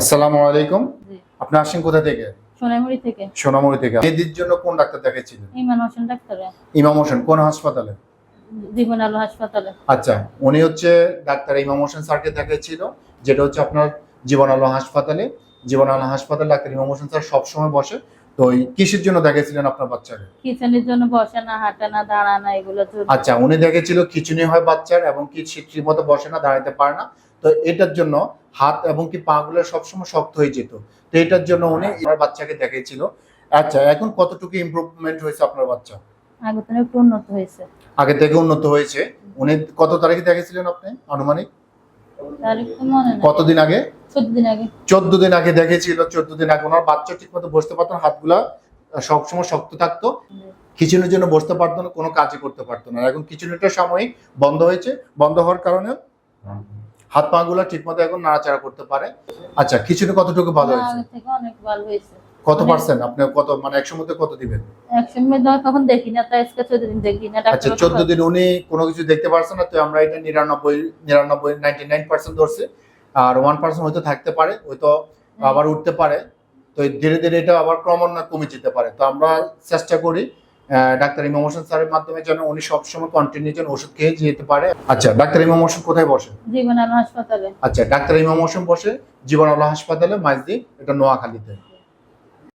আসসালামু আলাইকুম। আপনি আসেন কোথা থেকে? সোনামুড়ি থেকে। সোনামুড়ি থেকে। মেয়েদের জন্য কোন ডাক্তার দেখাইছিলেন? ইমাম হোসেন ডাক্তারে। ইমাম হোসেন কোন হাসপাতালে? জীবন আলো হাসপাতালে। আচ্ছা উনি হচ্ছে ডাক্তার ইমাম হোসেন স্যারকে দেখাইছিল যেটা হচ্ছে আপনার জীবন আলো হাসপাতালে। জীবন আলো হাসপাতালে ডাক্তার ইমাম হোসেন স্যার সবসময় বসে তো কিসের জন্য দেখাচ্ছিলেন আপনার বাচ্চাকে? কিচেনের জন্য বসে না হাঁটে না দাঁড়া না এগুলো আচ্ছা উনি দেখেছিল খিচুনি হয় বাচ্চার এবং কি ঠিক মতো বসে না দাঁড়াতে পারে না। তো এটার জন্য হাত এবং কি পা গুলো সবসময় শক্ত হয়ে যেত। তো এটার জন্য উনি আমার বাচ্চাকে দেখিয়েছিল আচ্ছা এখন কতটুকু ইমপ্রুভমেন্ট হয়েছে আপনার বাচ্চা? আগে তো একটু উন্নত হয়েছে। আগে থেকে উন্নত হয়েছে। উনি কত তারিখে দেখেছিলেন আপনি আনুমানিক? তারিখ মনে কতদিন আগে? দিন আগে। চোদ্দ দিন আগে দেখেছিল চোদ্দ দিন আগে। ওনার বাচ্চা ঠিক মতো বসতে পারতো না হাতগুলা সবসময় শক্ত থাকতো। জন্য বসতে পারতো না কোনো কাজই করতে পারতো না। এখন সাময়িক বন্ধ হয়েছে। বন্ধ হওয়ার কারণে হাত পা গুলা ঠিক মতো এখন নাড়াচাড়া করতে পারে। আচ্ছা কিচেনে কতটুকু ভালো হয়েছে? অনেক ভালো হয়েছে। কত পার্সেন্ট? আপনি কত মানে একশো মধ্যে কত দিবেন? একসঙ্গে ধর তখন দেখি না তাই আজকে চোদ্দ দিন দেখি না আচ্ছা চোদ্দ দিন উনি কোনো কিছু দেখতে পারছেন না তো আমরা এটা নিরানব্বই নিরানব্বই নাইনটি নাইন পার্সেন্ট ধরছি। আর ওয়ান পার্সেন্ট হয়তো থাকতে পারে হয়তো আবার উঠতে পারে। তো ধীরে ধীরে এটা আবার ক্রমান্বয়ে কমে যেতে পারে। তো আমরা চেষ্টা করি ডাক্তার ইমাম হোসেন স্যারের মাধ্যমে যেন উনি সবসময় কন্টিনিউ যেন ওষুধ খেয়ে যেতে পারে। আচ্ছা ডাক্তার ইমাম হোসেন কোথায় বসে? জীবন হাসপাতালে। আচ্ছা ডাক্তার ইমাম হোসেন বসে জীবন হাসপাতালে মাইজদি এটা নোয়াখালীতে।